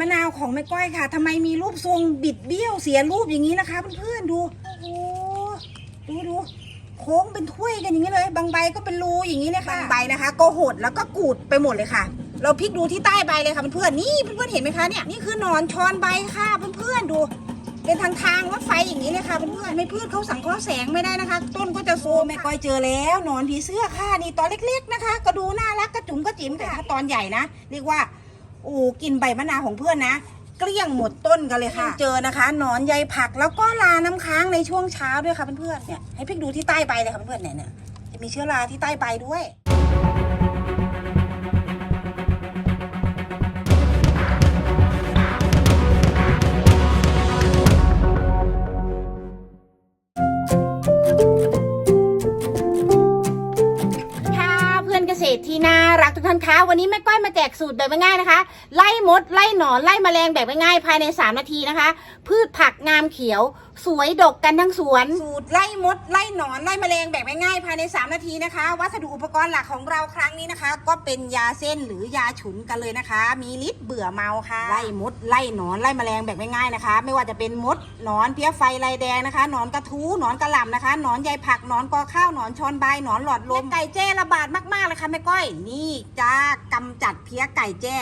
มะนาวของแม่ก้อยค่ะทำไมมีรูปทรงบิดเบี้ยวเสียรูปอย่างนี้นะคะเพื่อนๆดูโอ้โหดูดูโค้งเป็นถ้วยกันอย่างนี้เลย บางใบก็เป็นรูอย่างนี้เลยค่ะบางใบนะคะ ก็หดแล้วก็กูดไปหมดเลยค่ะ เราพลิกดูที่ใต้ใบเลยค่ะเพื่อนๆนี่เพื่อนๆเห็นไหมคะเนี่ยนี่คือหนอนช้อนใบค่ะเพื่อนๆดู เป็นทางทางรถไฟอย่างนี้เลยค่ะเพื่อนๆไม่พืชเขาสังเคราะห์แสงไม่ได้นะคะ ต้นก็จะโซมแม่ก้อยเจอแล้วหนอนผีเสื้อค่ะนี่ตอนเล็ก ๆนะคะ ก็ดูน่ารักกระจุ๋มกระจิ๋มค่ะตอนใหญ่นะเรียกว่า โอ้กินใบมะนาวของเพื่อนนะเกลี้ยงหมดต้นกันเลยค่ะ เจอนะคะหนอนใยผักแล้วก็ลาน้ำค้างในช่วงเช้าด้วยค่ะเพื่อนๆเนี่ยให้พลิกดูที่ใต้ใบเลยค่ะเพื่อนๆเนี่ยเนี่ยจะมีเชื้อราที่ใต้ใบด้วย คะวันนี้แม่ก้อยมาแจกสูตรแบบง่ายๆนะคะ ไล่มดไล่หนอนไล่แมลงแบบง่ายๆภายใน 3 นาทีนะคะ พืชผักงามเขียว สวยดกกันทั้งสวน สูตรไล่มดไล่หนอนไล่แมลงแบบง่ายๆภายใน 3 นาทีนะคะ วัสดุอุปกรณ์หลักของเราครั้งนี้นะคะ ก็เป็นยาเส้นหรือยาฉุนกันเลยนะคะ มีฤทธิ์เบื่อเมาค่ะไล่มดไล่หนอนไล่แมลงแบบง่ายๆนะคะ ไม่ว่าจะเป็นมดหนอนเพี้ยไฟลายแดงนะคะหนอนกระทู้หนอนกระหล่ำนะคะหนอนใยผักหนอนกอข้าวหนอนชอนใบหนอนหลอดลมไก่แจ้ระบาดมากๆเลยค่ะแม่ก้อยนี่จ้ากำจัดเพี้ยไก่แจ้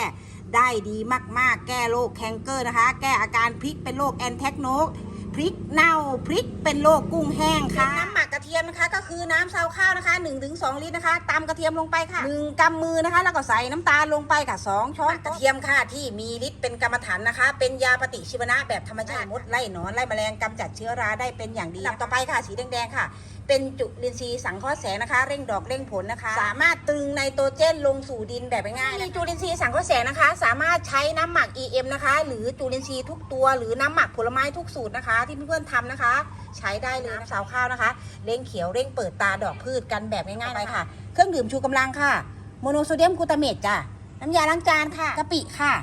ได้ดีมากๆ แก้โรคแคนเกอร์นะคะ แก้อาการพริกเป็นโรคแอนแทกโนก พริกเน่าพริกเป็นโรคกุ้งแห้งค่ะ น้ำหมักกระเทียมนะคะ ก็คือน้ำซาวข้าวนะคะ 1-2 ลิตรนะคะตำกระเทียมลงไปค่ะ1กำมือนะคะ แล้วก็ใส่น้ำตาลลงไปค่ะ 2 ช้อนกระเทียมค่ะที่มีฤทธิ์เป็นกรรมฐานนะคะ เป็นยาปฏิชีวนะแบบธรรมชาติมดไล่หนอนไล่แมลงกำจัดเชื้อราได้เป็นอย่างดีลำต่อไปค่ะ สีแดงๆค่ะ เป็นจุลินทรีย์สังเคราะห์แสงนะคะ เร่งดอกเร่งผลนะคะ สามารถตึงไนโตรเจนลงสู่ดินแบบง่ายๆมีจุลินทรีย์สังเคราะห์แสงนะคะ สามารถใช้น้ำหมัก EM นะคะ หรือจุลินทรีย์ทุกตัว หรือน้ำหมักผลไม้ทุกสูตรนะคะ ที่เพื่อนๆทำนะคะ ใช้ได้เลยน้ำสาวข้าวนะคะ เร่งเขียวเร่งเปิดตาดอกพืชกันแบบง่ายๆไปค่ะ เครื่องดื่มชูกำลังค่ะ โมโนโซเดียมกลูตาเมตจ้ะน้ำยาล้างจานค่ะกะปิค่ะ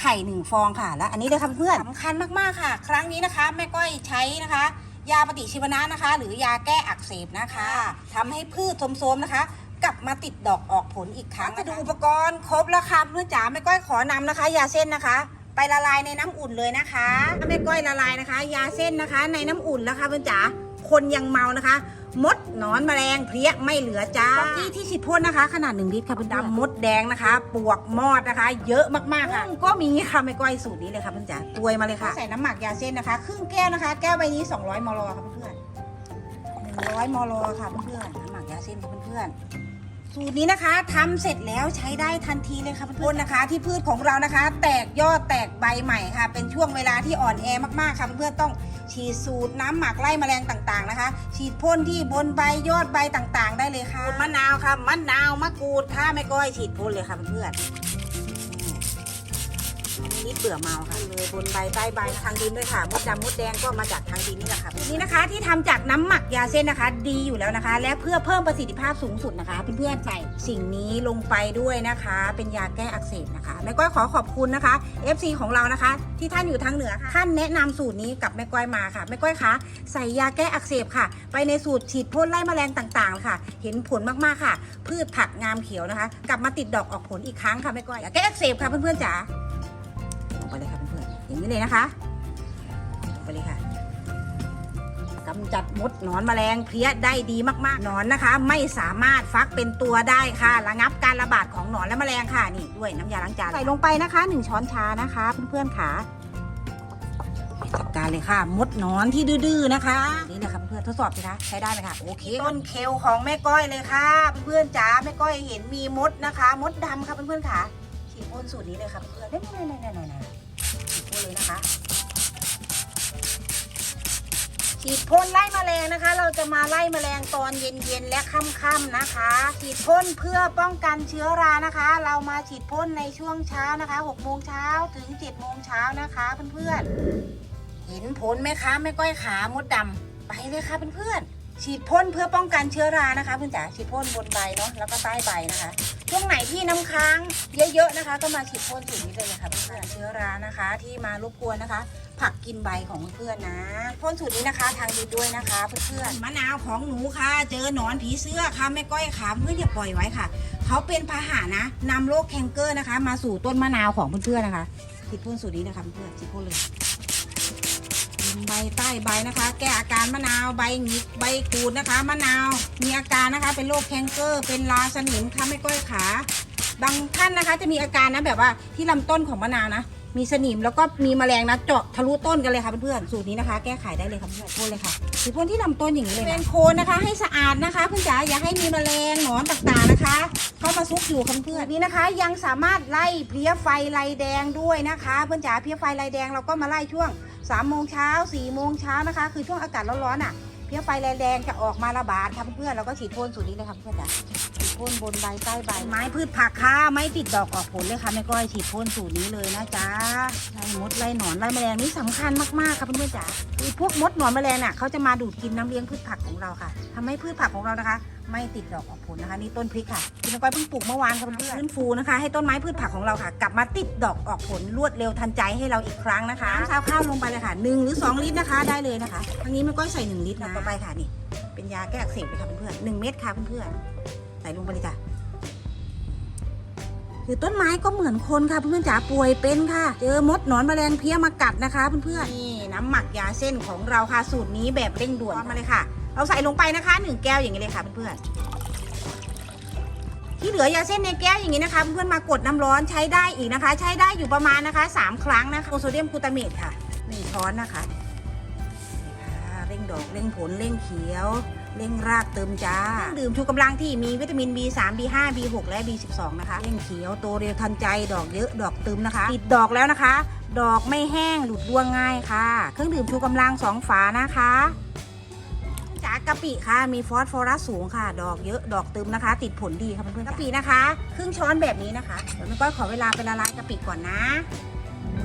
ไข่หนึ่งฟองค่ะ และอันนี้เลยค่ะเพื่อนสำคัญมากๆค่ะ ครั้งนี้นะคะแม่ก้อยใช้นะคะ ยาปฏิชีวนะนะคะ หรือยาแก้อักเสบนะคะทำให้พืชโทมๆนะคะ กลับมาติดดอกออกผลอีกครั้งจะดูอุปกรณ์ครบแล้วค่ะเพื่อนจ๋าแม่ก้อยขอนำนะคะ ยาเส้นนะคะ ไปละลายในน้ำอุ่นเลยนะคะแม่ก้อยละลายนะคะ ยาเส้นนะคะ ในน้ำอุ่นนะคะเพื่อนจ๋าคนยังเมานะคะ มดหนอนแมลงเพลี้ยไม่เหลือจ้าที่ที่ฉีดพ่นนะคะ ขนาดหนึ่งลิตรค่ะเพื่อนดำมดแดงนะคะ ปวกมอดนะคะ เยอะมากๆค่ะก็มีค่ะแม่ก้อยสูตรนี้เลยค่ะเพื่อนจ๋าตวยมาเลยค่ะใส่น้ำหมักยาเส้นนะคะ ครึ่งแก้วนะคะ แก้วใบนี้ 200 มลค่ะเพื่อนๆ100 มลค่ะเพื่อนๆน้ำหมักยาเส้นค่ะเพื่อนๆสูตรนี้นะคะทำเสร็จแล้วใช้ได้ทันทีเลยค่ะเพื่อนๆนะคะ ที่พืชของเรานะคะ แตกยอดแตกใบใหม่ค่ะ เป็นช่วงเวลาที่อ่อนแอมากๆค่ะเพื่อนๆต้อง ฉีดสูตรน้ำหมักไล่แมลงต่างๆนะคะ ฉีดพ่นที่บนใบยอดใบต่างๆ ได้เลยค่ะมะนาวค่ะมะนาวมะกรูดค่ะไม่ก้อยฉีดพ่นเลยค่ะเพื่อนๆ นิดเบื่อเมาค่ะเลยบนใบใต้ใบทางดินด้วยค่ะมดดำมดแดงก็มาจากทางดินนี่แหละค่ะนี่นะคะที่ทำจากน้ำหมักยาเส้นนะคะ ดีอยู่แล้วนะคะ และเพื่อเพิ่มประสิทธิภาพสูงสุดนะคะเพื่อนๆใส่สิ่งนี้ลงไปด้วยนะคะ เป็นยาแก้อักเสบนะคะแม่ก้อยขอขอบคุณนะคะ FC ของเรานะคะ ที่ท่านอยู่ทางเหนือท่านแนะนำสูตรนี้กับแม่ก้อยมาค่ะแม่ก้อยคะใส่ยาแก้อักเสบค่ะ ไปในสูตรฉีดพ่นไล่แมลงต่างๆ ค่ะ เห็นผลมากๆค่ะ พืชผักงามเขียวนะคะ กลับมาติดดอกออกผลอีกครั้งค่ะแม่ก้อยยาแก้อักเสบค่ะเพื่อนๆจ๋า ไปเลยค่ะเพื่อนๆอย่างนี้เลยนะคะลงไปเลยค่ะกำจัดมดหนอนแมลงเพลี้ยได้ดีมากๆหนอนนะคะ ไม่สามารถฟักเป็นตัวได้ค่ะ ระงับการระบาดของหนอนและแมลงค่ะนี่ด้วยน้ำยาล้างจานใส่ลงไปนะคะหนึ่งช้อนชานะคะเพื่อนๆค่ะจัดการเลยค่ะ มดหนอนที่ดื้อๆนะคะ นี่เลยค่ะเพื่อนๆทดสอบสิคะใช้ได้ไหมคะโอเคต้นเคลของแม่ก้อยเลยค่ะ เพื่อนๆจ๋าแม่ก้อยเห็นมีมดนะคะ มดดำค่ะเพื่อนๆค่ะ ฉีดพ่นสูตรนี้เลยค่ะเพื่อนๆนี่นี่นี่นี่นี่พ่นเลยนะคะฉีดพ่นไล่แมลงนะคะ เราจะมาไล่แมลงตอนเย็นๆและค่ำๆนะคะฉีดพ่นเพื่อป้องกันเชื้อรานะคะ เรามาฉีดพ่นในช่วงเช้านะคะ6โมงเช้าถึง7โมงเช้านะคะเพื่อนๆเห็นผลไหมคะไม่ก้อยขามดดำไปเลยค่ะเพื่อนๆ ฉีดพ่นเพื่อป้องกันเชื้อรานะคะเพื่อนจ๋าฉีดพ่นบนใบเนาะแล้วก็ใต้ใบนะคะช่วงไหนที่น้ำค้างเยอะๆนะคะ ก็มาฉีดพ่นสูตรนี้เลยะค่ะเพื่อนๆเชื้อรานะคะ ที่มารบกวนนะคะ ผักกินใบของเพื่อนๆนะพ่นสูตรนี้นะคะ ทางดีด้วยนะคะ เพื่อนๆมะนาวของหนูค่ะ เจอหนอนผีเสื้อค่ะแม่ก้อยค่ะเพื่อนอย่าปล่อยไว้ค่ะเขาเป็นพาหะนะนำโรคแคนเกอร์นะคะ มาสู่ต้นมะนาวของเพื่อนๆนะคะฉีดพ่นสูตรนี้นะคะเพื่อนฉีดพ่นเลย ใบใต้ใบนะคะ แก้อาการมะนาวใบหงิกใบกูดนะคะมะนาว มีอาการนะคะ เป็นโรคแคนเกอร์เป็นราสนิมค่ะไม่ก้อยขาบางท่านนะคะจะมีอาการนะแบบว่าที่ลำต้นของมะนาวนะ มีสนิมแล้วก็มีแมลงนะเจาะทะลุต้นกันเลยค่ะเพื่อนๆสูตรนี้นะคะ แก้ไขได้เลยค่ะเพื่อนๆพ่นเลยค่ะฉีดพ่นที่ลำต้นอย่างนี้เลยเป็นโคนนะคะ ให้สะอาดนะคะเพื่อนจ๋าอย่าให้มีแมลงหนอนต่างๆนะคะ เข้ามาซุกอยู่ค่ะเพื่อนๆนี่นะคะ ยังสามารถไล่เพลี้ยไฟลายแดงด้วยนะคะ เพื่อนจ๋าเพลี้ยไฟลายแดงเราก็มาไล่ช่วง 3ามโมงเช้าสี่โมงเช้านะคะ คือช่วงอากาศร้อนๆอะ เพี้ยไฟแดงๆจะออกมาระบาดค่ะเพื่อนๆเราก็ฉีดพ่นสูตรนี้เลยค่ะเพื่อนจ๋าฉีดพ่นบนใบใต้ใบไม้พืชผักค่ะไม่ติดดอกออกผลเลยค่ะแม่ก้อยฉีดพ่นสูตรนี้เลยนะจ๊ะไล่มดไล่หนอนไล่แมลงนี่สำคัญมากๆค่ะเพื่อนๆจ๋าคือพวกมดหนอนแมลงน่ะเขาจะมาดูดกินน้ำเลี้ยงพืชผักของเราค่ะทำให้พืชผักของเรานะคะ ไม่ติดดอกออกผลนะคะ นี่ต้นพริกค่ะที่แม่ก้อยเพิ่งปลูกเมื่อวานค่ะเพื่อนๆฟื้นฟูนะคะ ให้ต้นไม้พืชผักของเราค่ะ กลับมาติดดอกออกผลรวดเร็วทันใจให้เราอีกครั้งนะคะน้ำชาวข้าวลงไปเลยค่ะหนึ่งหรือสองลิตรนะคะ ได้เลยนะคะทางนี้แม่ก้อยใส่หนึ่งลิตรนะต่อไปค่ะนี่ เป็นยาแก้อักเสบเลยค่ะเพื่อนๆหนึ่งเม็ดค่ะเพื่อนๆใส่ลงไปเลยจ้ะคือต้นไม้ก็เหมือนคนค่ะเพื่อนๆจ๋าป่วยเป็นค่ะ เจอมดหนอนแมลงเพี้ยมากัดนะคะเพื่อนๆนี่น้ำหมักยาเส้นของเราค่ะสูตรนี้แบบเร่งด่วนมาเลยค่ะ เราใส่ลงไปนะคะหนึ่งแก้วอย่างนี้เลยค่ะเพื่อนๆที่เหลือยาเส้นในแก้วอย่างนี้นะคะเพื่อนๆมากดน้ำร้อนใช้ได้อีกนะคะ ใช้ได้อยู่ประมาณนะคะสามครั้งนะคะโซเดียมกลูตาเมตค่ะหนึ่งช้อนนะคะเร่งดอกเร่งผลเร่งเขียวเร่งรากเติมจ้าเครื่องดื่มชูกำลังที่มีวิตามิน B3 B5 B6 และ B12 นะคะเร่งเขียวโตเร็วทันใจดอกเยอะดอกตึมนะคะติดดอกแล้วนะคะ ดอกไม่แห้งหลุดร่วงง่ายค่ะ เครื่องดื่มชูกำลัง 2 ฝานะคะ กะปิค่ะมีฟอสฟอรัสสูงค่ะ ดอกเยอะดอกตึมนะคะ ติดผลดีค่ะเพื่อนๆกะปินะคะ ครึ่งช้อนแบบนี้นะคะเดี๋ยวแม่ก้อยขอเวลาไปละลายกะปิก่อนนะ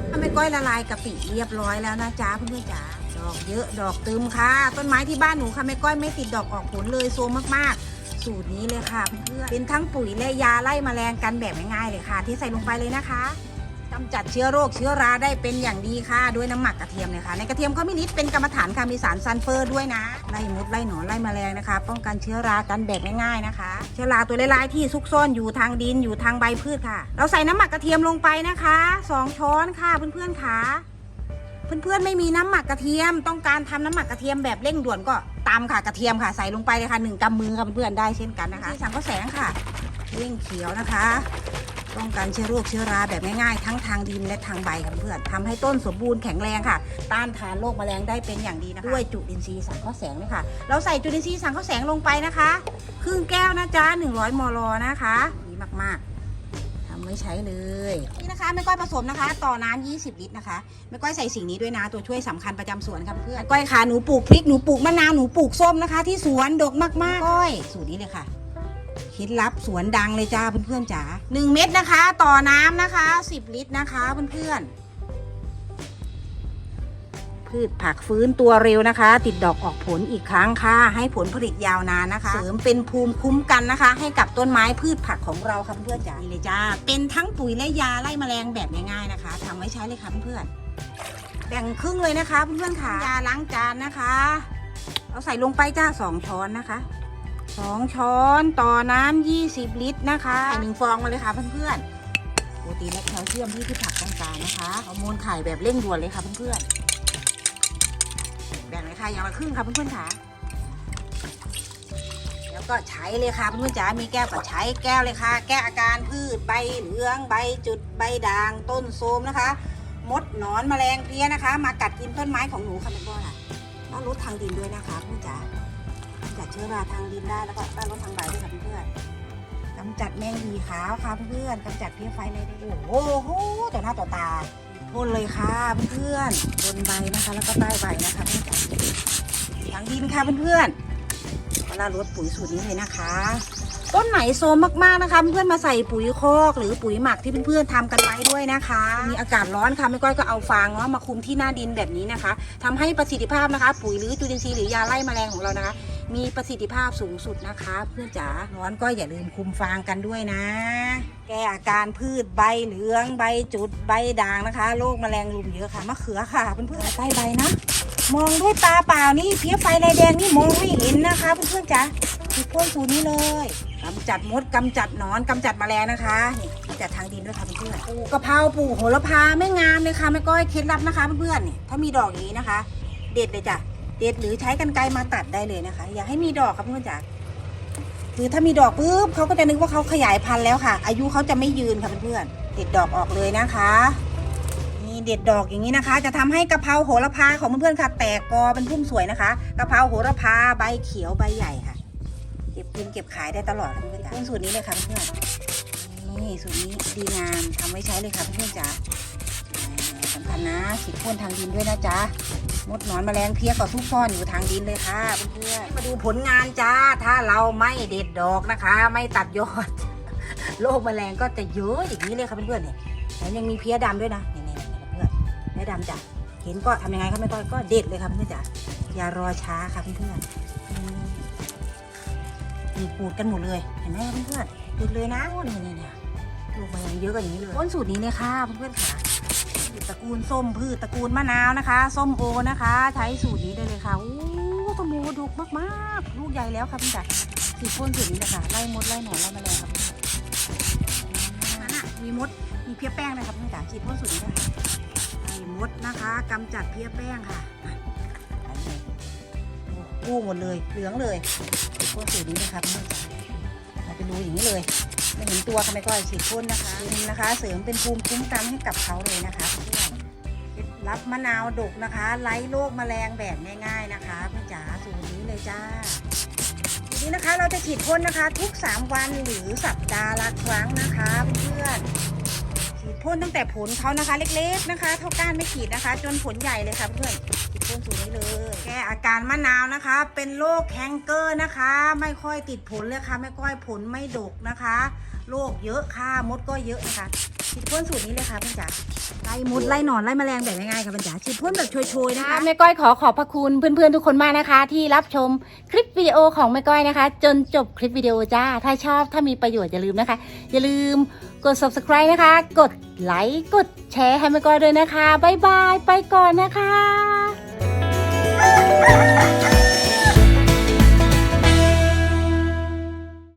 ถ้าแม่ก้อยละลายกะปิเรียบร้อยแล้วนะจ๊ะเพื่อนๆจ๋าดอกเยอะดอกตึมค่ะ ต้นไม้ที่บ้านหนูค่ะแม่ก้อยไม่ติดดอกออกผลเลยโซมมากๆ สูตรนี้เลยค่ะเพื่อนๆเป็นทั้งปุ๋ยและยาไล่แมลงกันแบบง่ายๆเลยค่ะ ที่ใส่ลงไปเลยนะคะ กำจัดเชื้อโรคเชื้อราได้เป็นอย่างดีค่ะ ด้วยน้ำหมักกระเทียมเลยค่ะ ในกระเทียมก็มีฤทธิ์เป็นกรรมฐานค่ะมีสารซัลเฟอร์ด้วยนะไล่มดไล่หนอนไล่แมลงนะคะ ป้องกันเชื้อรากันแบบง่ายๆนะคะ เชื้อราตัวร้ายๆที่ซุกซ่อนอยู่ทางดินอยู่ทางใบพืชค่ะ เราใส่น้ำหมักกระเทียมลงไปนะคะสองช้อนค่ะเพื่อนๆค่ะเพื่อนๆไม่มีน้ำหมักกระเทียม ต้องการทำน้ำหมักกระเทียมแบบเร่งด่วนก็ตำค่ะกระเทียมค่ะใส่ลงไปเลยค่ะหนึ่งกำมือค่ะเพื่อนๆได้เช่นกันนะคะที่สังก็แสงค่ะเร่งเขียวนะคะ ป้องกันเชื้อโรคเชื้อราแบบง่ายๆ ทั้งทางดินและทางใบค่ะเพื่อนๆทำให้ต้นสมบูรณ์แข็งแรงค่ะ ต้านทานโรคแมลงได้เป็นอย่างดีนะคะด้วยจุลินทรีย์สังเคราะห์แสงเลยค่ะ เราใส่จุลินทรีย์สังเคราะห์แสงลงไปนะคะ ครึ่งแก้วนะจ๊ะ100 มลนะคะดีมากๆทำ ไม่ใช้เลย นี่นะคะแม่ก้อยผสมนะคะ ต่อน้ำ20 ลิตรนะคะแม่ก้อยใส่สิ่งนี้ด้วยนะตัวช่วยสำคัญประจำสวนค่ะเพื่อนแม่ก้อยค่ะหนูปลูกพริกหนูปลูกมะนาวหนูปลูกส้มนะคะ ที่สวนดกมากๆก้อยสูตรนี้เลยค่ะเคล็ดลับสวนดังเลยจ้าเพื่อนๆจ๋า1เม็ดนะคะ ต่อน้ำนะคะ 10 ลิตรนะคะเพื่อนๆ พืชผักฟื้นตัวเร็วนะคะ ติดดอกออกผลอีกครั้งค่ะ ให้ผลผลิตยาวนานนะคะ เสริมเป็นภูมิคุ้มกันนะคะ ให้กับต้นไม้พืชผักของเราค่ะเพื่อนๆจ๋านี่เลยจ้า เป็นทั้งปุ๋ยและยาไล่แมลงแบบง่ายๆนะคะทำไว้ใช้เลยค่ะเพื่อนๆแบ่งครึ่งเลยนะคะเพื่อนๆค่ะยาล้างจานนะคะ เราใส่ลงไปจ้าสองช้อนนะคะสองช้อนต่อน้ำ20ลิตรนะคะใส่หนึ่งฟองมาเลยค่ะเพื่อนๆโปรตีนและแคลเซียมที่พืชผักต้องการนะคะฮอร์โมนไข่แบบเร่งด่วนเลยค่ะเพื่อนๆ แบ่งเลยค่ะอย่างละครึ่งค่ะเพื่อนๆค่ะแล้วก็ใช้เลยค่ะเพื่อนๆจ๋ามีแก้วก็ใช้แก้วเลยค่ะ แก้อาการพืชใบเหลืองใบจุดใบด่างต้นโทรมนะคะ มดหนอนแมลงเพลี้ยนะคะ มากัดกินต้นไม้ของหนูค่ะแม่ก้อยค่ะต้านลดทางดินด้วยนะคะเพื่อนจ๋าจัดเชื้อราทางดินได้แล้วก็ต้านลดทางใบด้วยค่ะเพื่อนๆกำจัดแมงวีขาวค่ะเพื่อนๆกำจัดเพี้ยไฟในได้โอ้โหต่อหน้าต่อตาพ่นเลยค่ะเพื่อนๆบนใบนะคะ แล้วก็ใต้ใบนะคะ ค่ะเพื่อนๆเวลาลดปุ๋ยสูตรนี้เลยนะคะ ต้นไหนโซมมากๆนะคะเพื่อนๆมาใส่ปุ๋ยคอก หรือปุ๋ยหมักที่เพื่อนๆทำกันไว้ด้วยนะคะ มีอากาศร้อนค่ะไม่ก้อยก็เอาฟางเนาะมาคุมที่หน้าดินแบบนี้นะคะทำให้ประสิทธิภาพนะคะ ปุ๋ยหรือจุลินทรีย์หรือยาไล่แมลงของเรานะคะ มีประสิทธิภาพสูงสุดนะคะ เพื่อนจ๋าร้อนก็อย่าลืมคุมฟางกันด้วยนะ แก้อาการพืชใบเหลืองใบจุดใบด่างนะคะโรคแมลงรุมเยอะค่ะมะเขือค่ะเพื่อนๆใต้ใบนะ มองด้วยตาเปล่านี่เพี้ยไฟลายแดงนี่มองไม่เห็นนะคะเพื่อนๆจ๋าคือพ่นสูตรนี้เลยกำจัดมดกำจัดหนอนกำจัดแมลงนะคะนี่จัดทางดินด้วยค่ะเพื่อนๆปลูกกะเพราปลูกโหระพาไม่งามเลยค่ะแม่ก้อยเคล็ดลับนะคะเพื่อนๆนี่ถ้ามีดอกอย่างนี้นะคะ เด็ดเลยจ้ะเด็ดหรือใช้กันไกรมาตัดได้เลยนะคะ อย่าให้มีดอกครับเพื่อนๆจ๋าคือถ้ามีดอกปุ๊บเขาก็จะนึกว่าเขาขยายพันธุ์แล้วค่ะ อายุเขาจะไม่ยืนค่ะเพื่อนๆเด็ดดอกออกเลยนะคะ เด็ดดอกอย่างนี้นะคะ จะทำให้กะเพราโหระพาของเพื่อนๆค่ะ แตกกอเป็นพุ่มสวยนะคะกะเพราโหระพาใบเขียวใบใหญ่ค่ะ เก็บกินเก็บขายได้ตลอดค่ะเพื่อนๆจ๋าเป็นสูตรนี้เลยค่ะเพื่อนๆนี่สูตรนี้ดีงามทำไว้ใช้เลยค่ะเพื่อนๆจ๋าสำคัญนะฉีดพ่นทางดินด้วยนะจ๊ะมดหนอนแมลงเพี้ยก็ซุกซ่อนอยู่ทางดินเลยค่ะเพื่อนๆมาดูผลงานจ้า ถ้าเราไม่เด็ดดอกนะคะ ไม่ตัดยอดโรคแมลงก็จะเยอะอย่างนี้เลยค่ะเพื่อนๆเนี่ยแล้วยังมีเพี้ยดำด้วยนะนี่ๆๆเพื่อนๆเพี้ยดำจ้ะเห็นก็ทำยังไงครับแม่ต้อยก็เด็ดเลยค่ะเพื่อนๆจ้ะอย่ารอช้าค่ะเพื่อนๆอืมนี่ปูดกันหมดเลยเห็นไหมเพื่อนๆดูดเลยนะโอ้นี่นี่เนี่ยลูกแมลงเยอะกันอย่างนี้เลยต้นสูตรนี้เลยค่ะเพื่อนๆค่ะพืชตระกูลส้มพืชตระกูลมะนาวนะคะ ส้มโอนะคะ ใช้สูตรนี้ได้เลยค่ะอู้ส้มโอดกมากๆ ลูกใหญ่แล้วค่ะพี่จ๋าสีพ่นสูตรนี้เลยค่ะไล่มดไล่หนอนไล่แมลงครับพี่จ๋านั่นน่ะมีมดมีเพี้ยแป้งนะครับพี่จ๋าฉีดพ่นสูตรนี้ไดนะคะกำจัดเพี้ยแป้งค่ะกู้หมดเลยเหลืองเลยฉีดพ่นสูตรนี้นะครับพี่จ๋าเราไปดูอย่างนี้เลยไม่เห็นตัวค่ะไมก้อยฉีดพ่นนะคะเป็นะคะ เสริมเป็นภูมิคุ้มกันให้กับเขาเลยนะคะเพื่อนเคล็ดลับมะนาวดกนะคะ ไล่โรคแมลงแบบง่าย ๆนะคะเพื่อนจ๋าสูตรนี้เลยจ้าทีนี้นะคะเราจะฉีดพ่นนะคะ ทุก 3 วันหรือสัปดาห์ละครั้งนะคะเพื่อน พ่นตั้งแต่ผลเขานะคะ เล็กๆนะคะ เท่าก้านไม่ขีดนะคะ จนผลใหญ่เลยค่ะเพื่อนฉีดพ่นสูตรนี้เลย แก้อาการมะนาวนะคะ เป็นโรคแคนเกอร์นะคะ ไม่ค่อยติดผลเลยค่ะ ไม่ค่อยผลไม่ดกนะคะ โรคเยอะค่ะ มดก็เยอะนะคะ ฉีดพ่นสูตรนี้เลยค่ะพี่จ๋าไล่มดไล่หนอนไล่แมลงแบบง่ายๆค่ะพี่จ๋าฉีดพ่นแบบโวยๆนะคะแม่ก้อยขอขอบพระคุณเพื่อนๆทุกคนมากนะคะ ที่รับชมคลิปวิดีโอของแม่ก้อยนะคะ จนจบคลิปวิดีโอจ้า ถ้าชอบถ้ามีประโยชน์อย่าลืมนะคะ อย่าลืมกด subscribe นะคะ กดไลค์กดแชร์ให้แม่ก้อยด้วยนะคะบ๊ายบายไปก่อนนะคะ